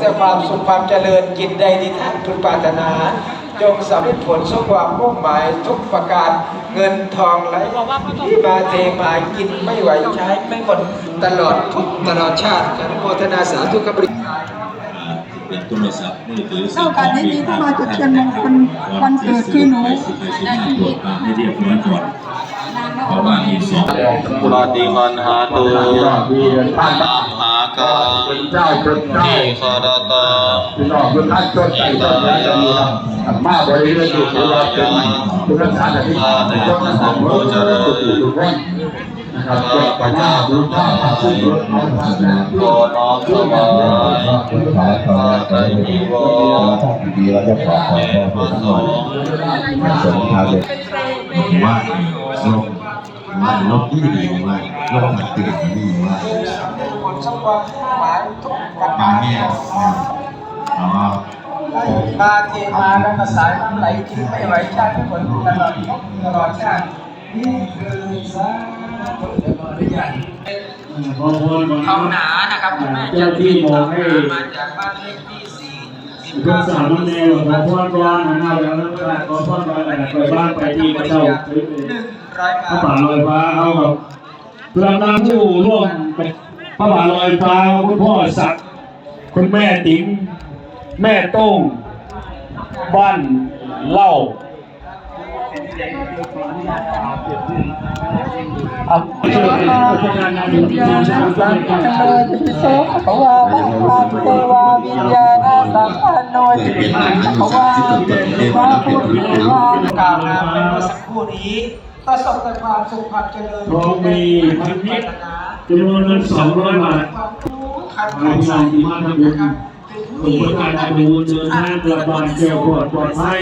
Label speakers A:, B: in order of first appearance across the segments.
A: แต่ความสุขความเจริญกินใดที่ท่านพึงปรารถนา จงสำเร็จผลสมความมุ่งหมายทุกประการเงินทองไหลที่มาเทมากินไม่ไหวใช้ไม่หมดตลอดทุกตลอดชาติอนุโมทนาสาธุกับบริ
B: เป็นโทรศัพท์มือถือ
C: เท่ากันนี้มีเข้ามาจุดเทียนมงคลวันเกิดที่หนู
B: ได้ที่ตรวจตามให้เรียบร้อยก่อนเพราะว่ามีสองปฏิกันหาตุตามหากัง
D: เจ้าเป็นเจ้า
B: ที่คารตา
D: พี่น้องคุณท่านจดใจจดใจจะมีมาบริเวณที่ถือว่าเป็นคุณรักษาที่ดียกระดับผู้เจริญทุกคนนะครับจดปัญญาดูท่าซึ่งรถน้องพัฒนา
B: ขอน้อมถวายพระไตรจีวร
E: ดีเราจะขอขอ
B: แด่
E: ขอ
B: พระสงฆ์
E: สมภารเลยว่าลง ว่าลบที่ดีว่าลบหนักตื่นดีว่า
A: สำเร็จผลสมความมุ่งหมายทุกประ
E: มา
A: การ
E: แม่อ๋อ
A: มาเทมาแล้วก็สายน้ำไหลกินไม่ไหวชาติผลตลอดตลอดชาตินี่คือสาธุเดี๋ยวขออนุญาต
F: ขอพรก่อน
A: เขาหนานะครับคุณแม่
F: เจ้าที่บอกให้
A: มาจากบ้านเลขที่
F: พื่อนสามแนวขอพรก่อนนะเราแล้วก็ขอพรก่อนไปบ้านไปที่พระเจ้า
A: หนึ่งร้อยบา
F: พระ
A: ท
F: ป่าลอยฟ้าเอาแบบเพื่อนนำผู้ร่วมเป็นพระป่าลอยฟ้าคุณพ่อศักดิ์คุณแม่ติ๋มแม่โต้งบ้านเล่าอะช่วยเป็นผู้งานนำอยู่ที่ชาติ
C: สังฆโนจิโสภ โนจิภวาภาพุทธวา
A: กล่าวมาเป็นเมื่อสักครู่นี้ประสบแต่ความสุขความเจริญ
F: ทองมีพันนิดจำนวนเงินสองร้อยบาท
A: ความรู้ขัน
F: ขายสร้างที่มาทำบุญผมประกาศทำบุญเดินทางกลับบ้านแก้วปลอดปลอดภัย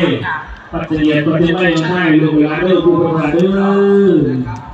F: ปัจจัยปัจจัยไม่ให้ลูกหลานเด้อผู้ประกาศเด้อ